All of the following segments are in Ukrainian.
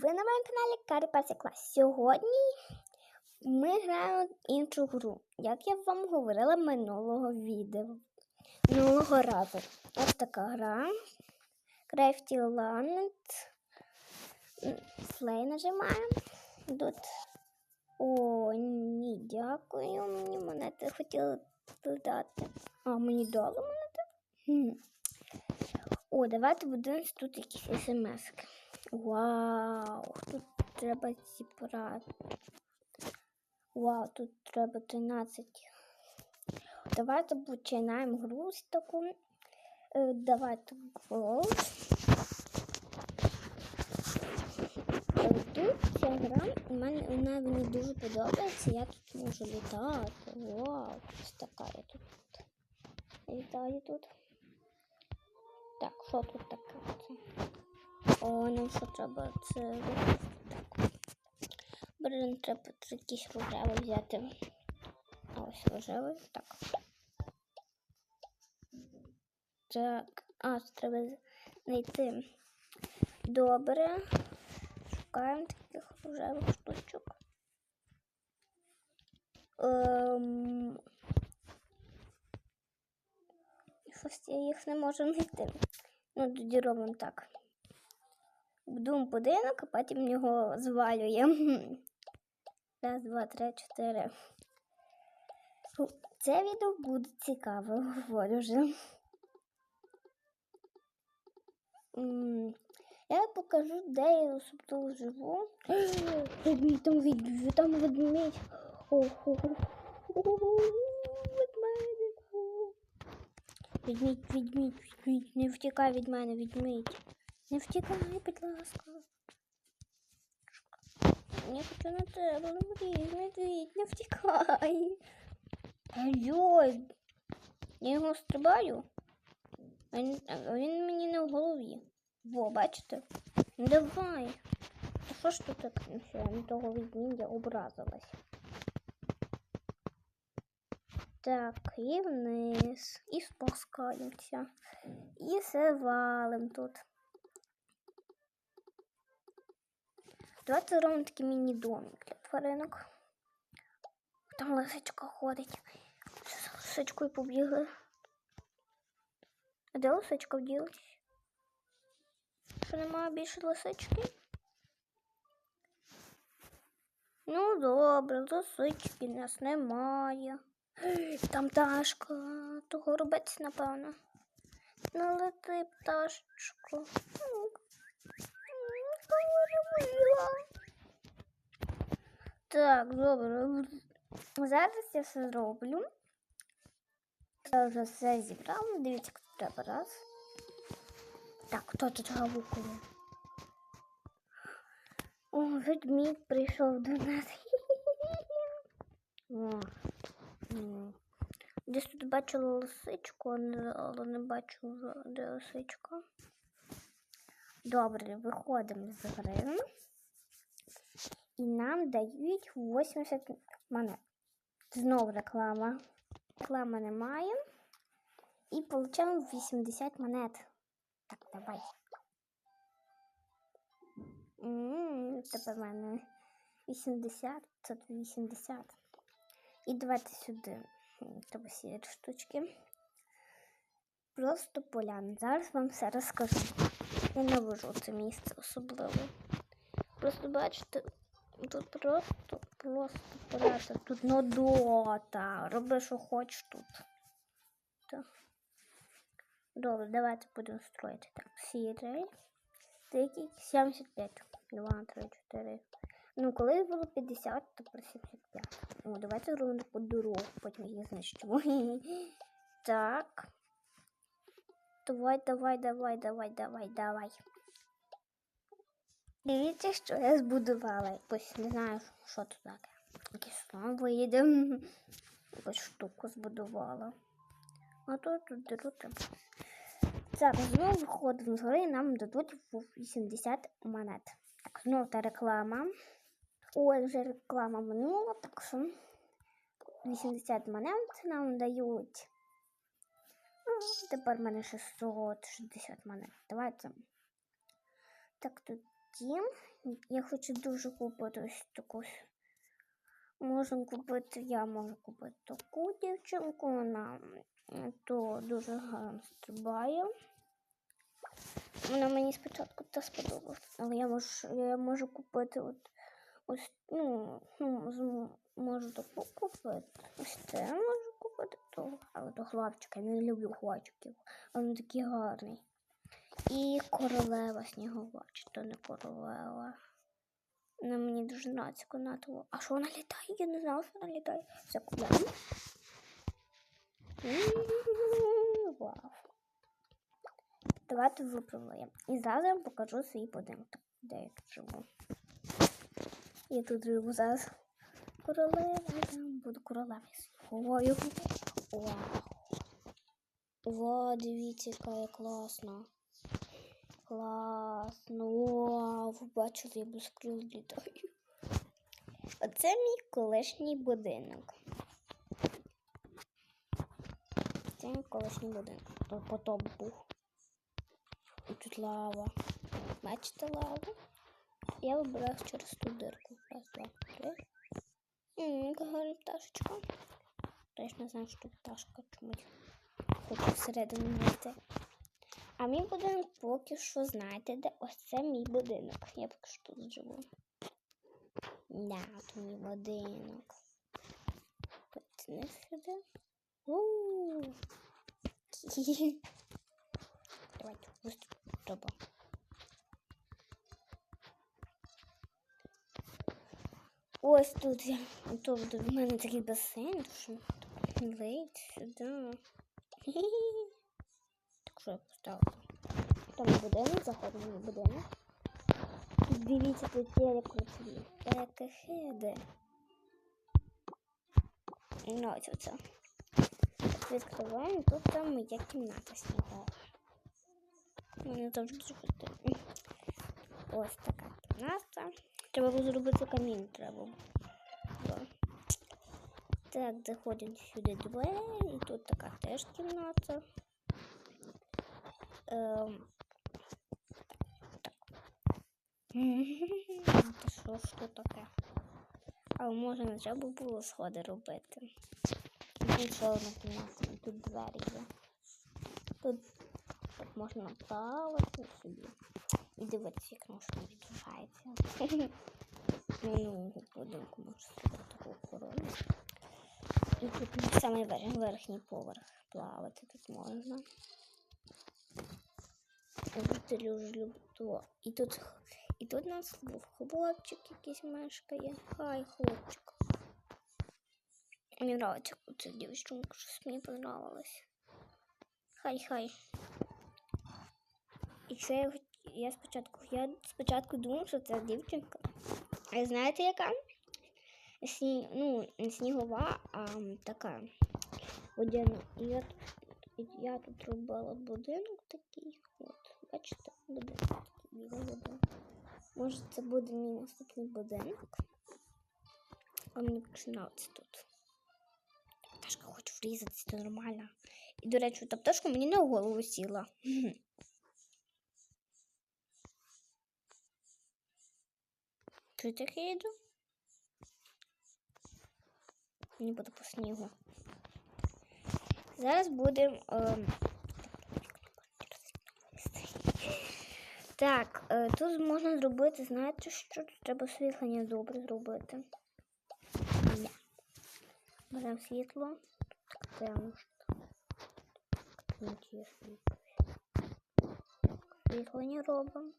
Ви на моєму каналі Карі Персик Клас. Сьогодні ми граємо іншу гру, як я вам говорила минулого відео. Минулого разу. Ось така гра. Crafty Land. Слей нажимаємо. Тут. О, ні, дякую. Мені монети хотіли дати. А, мені дали монети? Хм. О, давайте будемо тут якісь смс. Вау, тут треба зібрати. Вау, тут треба 13. Давайте починаємо гру з таку. Е, Давайте гол. Е, Тут ця гра, у мене вона мені дуже подобається, я тут можу літати. Вау, ось така я тут. Літаю тут. Так, що тут таке? О, нам що треба це викласти так. Блин, треба якийсь рожевий взяти. Ось рожевий. Так. Так. А, це треба знайти. Добре. Шукаємо таких рожевих штучок. Ем... Щось я їх не можу знайти. Ну, тоді робимо так. Будуємо будинок, а потім його звалюємо. Раз, два, три, чотири. Це відео буде цікаве, говорю вже. Я покажу, де я особливо живу. Ведмідь, там ведмідь, там ведмідь. Відмідь, відмідь, відмідь, не втікай від мене, відмідь. Не втікай, будь ласка. Я хочу на тебе, медвідь, медвідь, не втікай. Ой, я його стрибаю, а він, мені не в голові. Во, бачите? Ну давай. А що ж тут? Ну, що я на того відмідя образилась. Так, і вниз, і спускаємося, і все валим тут. Давайте зробимо такий міні-домик для тваринок. Там лисичка ходить. З лисичкою побігли. А де лисичка вділась? Що немає більше лисички? Ну, добре, лисички нас немає. Там пташка, то горобець, напевно. Налети пташечку. Так, добре. Зараз я все зроблю. Я вже все зібрала. Дивіться, як треба раз. Так, хто тут гавукує? О, ведмідь прийшов до нас. Десь тут бачила лисичку, але не бачу, де лисичка. Добре, виходимо з гри. І нам дають 80 монет. Знову реклама. Реклами немає. І получаємо 80 монет. Так, давай. М, Тепер в мене 80, це 80. І давайте сюди. Треба сіяти штучки. Просто поляна. Зараз вам все розкажу. Я навожу це місце особливо. Просто бачите, тут просто, просто порядок. Тут нудота. Роби, що хочеш тут. Так. Добре, давайте будемо строїти. Так, сірий. Стикий 75. 2, 3, 4. Ну, коли було 50, то про 75. О, давайте зробимо таку дорогу, потім її знищимо. Так. Давай, давай, давай, давай, давай, давай. Дивіться, що я збудувала. Якось не знаю, що тут таке. Якийсь вийде. Якусь штуку збудувала. А тут тут дерути. Зараз знову виходимо з гори і нам дадуть 80 монет. Так, знову та реклама. Ой, вже реклама минула, так що 80 монет нам дають. Тепер в мене 660 монет. Давайте. Так, тут дім. Я хочу дуже купити ось таку. Можна купити, я можу купити таку дівчинку, вона то дуже гарно стрибає. Вона мені спочатку та сподобалась, але я можу, я можу купити от ось, ну, ну можу таку купити. Ось це можу але то хлопчик, я не люблю хлопчиків, він такий гарний. І королева снігова, чи то не королева. Вона мені дуже нравиться конатово. А що вона літає? Я не знала, що вона літає. Все купляємо. Вау. Давайте виправляємо. І зараз я вам покажу свій будинок, де я живу. Я тут живу зараз. Королева, буду королевою сніговою. Вау. Дивіться, яка я класна. Класно. Вау, бачу, я без крил літаю. Оце мій колишній будинок. Це мій колишній будинок. То потоп був. І тут лава. Бачите лаву? Я вибираю через ту дирку. Раз, два, три. Яка гарна пташечка. Точно знаю, що пташка чомусь хоче всередину вийти. А мій будинок поки що, знаєте, де ось це мій будинок. Я поки що тут живу. Да, от мій будинок. Потяни сюди. У. Давайте быстро треба. Ось тут я. Тут в мене такий басейн, що лить сюди. Так що я поставила. Там будинок, заходимо в будинок. Дивіться, тут телекрутові. Екехеди. Ну, ось оце. Відкриваємо, тут там моя кімната снігова. Мене завжди зробити. Ось така кімната. Треба було зробити камін, треба. було. Так, заходимо сюди двері, і тут така теж кімната. Ем. Це що ж тут таке? А може не треба було сходи робити. Тут ще одна тут двері є. Тут так можна плавати собі. І дивитися, як машина відбувається. Ну, будинку можна зробити таку корону. І тут на самий верх, верхній поверх плавати тут можна. І тут, і тут у нас був хлопчик якийсь мешкає. Хай, хлопчик. Мені нравиться ця дівчинка, щось мені понравилось. Хай, хай. І це я, я спочатку, я спочатку думав, що це дівчинка. А знаєте яка? Сні, ну, не снігова, а така водяна. І я, я тут робила будинок такий. От, бачите, будинок такий будинок. Може, це буде мій наступний будинок. А мені починається тут. Пташка хоче врізатися, це нормально. І, до речі, та пташка мені на голову сіла. Чуєте, як я йду? Мені буде по снігу. Зараз будемо. ем, Так, е, тут можна зробити, знаєте, що тут треба освітлення добре зробити. Ня. Беремо світло. Так, темно. що. Так, не ті робимо.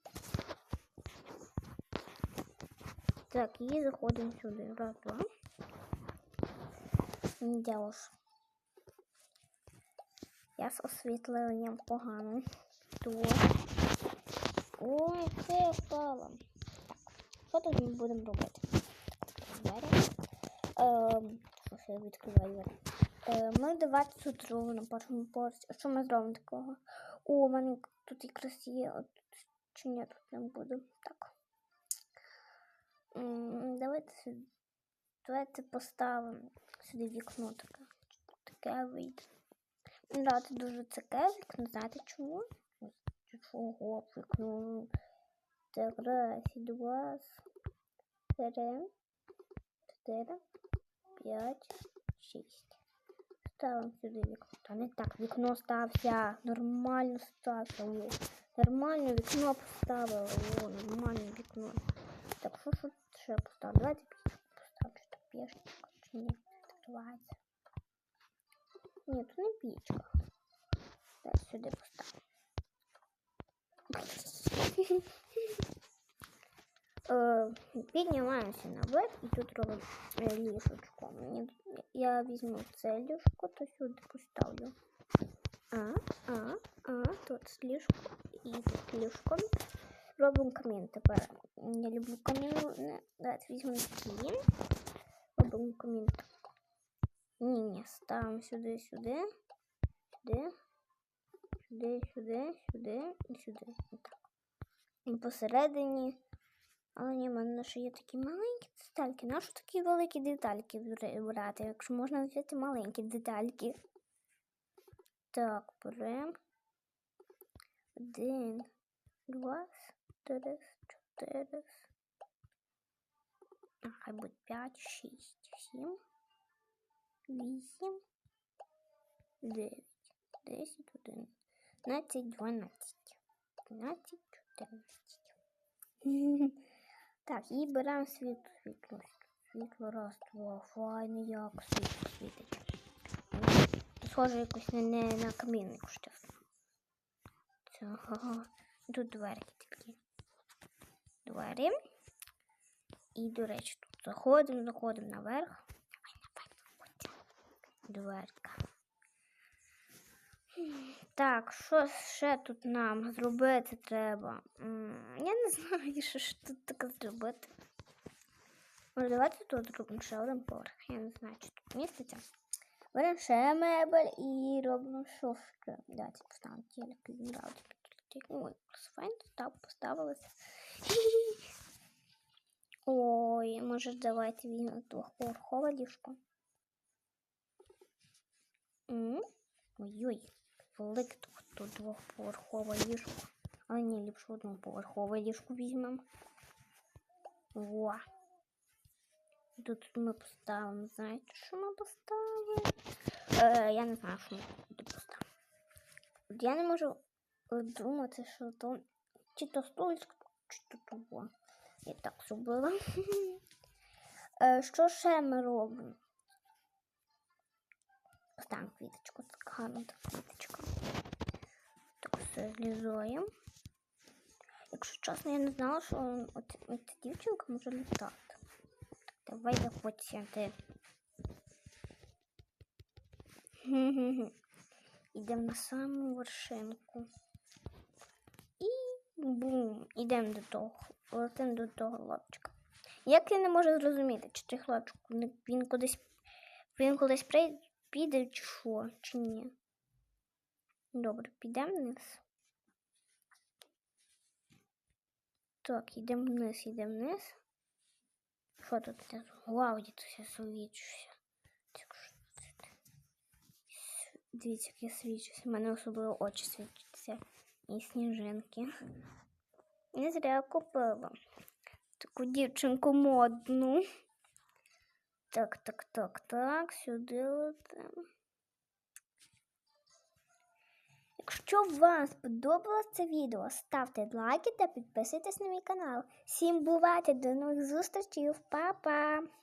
Так, і заходимо сюди. Раз, два. Не. Я з освітленням погано. То. Ой, це впала. Так, що тут ми будемо робити? Двері. Ем, ж я відкриваю двері? Ми давайте тут робимо на першому поверсі. Що ми зробимо такого? О, у мене тут якраз є. От, чи ні, тут не буде. Так. Давайте. Давайте поставимо сюди вікно таке. Таке вийде. Да, це дуже таке вікно, знаєте чому? Чого вікно? Так, два, три, чотири, п'ять, шість. Ставимо сюди вікно. Та не так, вікно стався. Нормально стався. О. Нормально вікно поставила. О, нормально вікно. Так, що ж ще поставлю? Давайте пічку поставлю. Чи то пішечка, чи ні? Так, давайте. Ні, то не пічка. Давай сюди поставлю. Е, Піднімаємося наверх і тут робимо е, ліжечко. Мені, я візьму це ліжко, то сюди поставлю. А, а, а, тут ліжко і тут ліжко. Робимо камін тепер. Я люблю камін. Давайте візьмемо такі. Робимо камін. Ні, ні, ставимо сюди, сюди, сюди, сюди, сюди, сюди і сюди. Отак. І посередині. Але ні, в мене ще є такі маленькі детальки. Нащо такі великі детальки бра- брати, якщо можна взяти маленькі детальки? Так, беремо. Один, два, три, чотири. А, хай буде п'ять, шість, сім, вісім, дев'ять, десять, один, дванадцять, дванадцять, тринадцять, чотирнадцять. Так, і беремо світло, світло, світло, раз, файно, як світло світить. Схоже якось не, на камінник штифт. Це, ага. Тут дверки. Двері. І, до речі, тут заходимо, заходимо наверх. Дверка. Так, що ще тут нам зробити треба? Я не знаю, що тут таке зробити. Може, давайте тут зробимо ще один поверх. Я не знаю, чи тут міститься. Беремо ще мебель і робимо ще. Давайте поставимо телек. Ой, файн став, поставилося. Ой, може давайте візьмемо двохповерхове ліжко. Ой-ой, велике тут, двохповерхове ліжко. Але ні, ліпше одноповерхове ліжко візьмемо. О. Тут ми поставимо, знаєте, що ми поставимо? Е, я не знаю, що ми тут поставимо. Я не можу е, думати, що то чи то стульчик, чи то того. Я так зробила. Е, що ще ми робимо? Поставимо квіточку, так гарно квіточка. Так все злізуємо. Якщо чесно, я не знала, що ця дівчинка може літати. Так, давай заходься ти. Йдемо на саму вершинку. Бум! Йдемо до того. Летимо до того хлопчика. Як я не можу зрозуміти, чи той хлопчик він кудись він кудись прийде, піде, чи що, чи ні. Добре, підемо вниз. Так, йдемо вниз, йдемо вниз. Що тут внизу? Вау, я свічуся. Дивіться, як я свічуся. У мене особливо очі світяться. І сніжинки. Не зря купила. Таку дівчинку модну. Так, так, так, так, сюди летимо. Якщо вам сподобалось це відео, ставте лайки та підписуйтесь на мій канал. Всім бувайте, до нових зустрічей, Па-па!